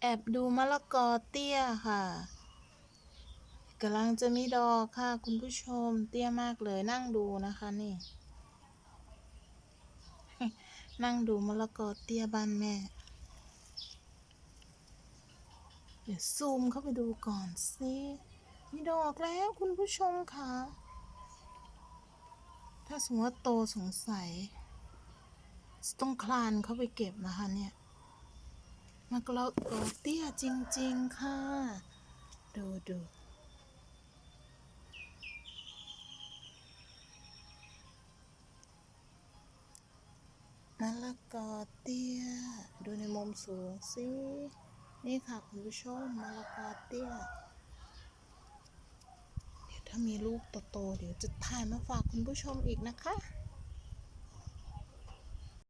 แอบดูมะละกอเตี้ยค่ะกำลังจะมีดอกค่ะ คุณผู้ชมเตี้ยมากเลยนั่งดูนะคะนี่ นั่งดูมะละกอเตี้ยบ้านแม่ เดี๋ยวซูมเข้าไปดูก่อนสิมีดอกแล้วคุณผู้ชมค่ะ ถ้าสมมติว่าโตสงสัย ต้องคลานเข้าไปเก็บนะคะเนี่ย มะละกอเตี้ยจริง ๆ ค่ะ ดูดูมะละกอเตี้ย ดูในมุมสูงสิ นี่ค่ะคุณผู้ชมมะละกอเตี้ย เดี๋ยวถ้ามีลูกโตๆเดี๋ยวจะถ่ายมาฝากคุณผู้ชมอีกนะคะ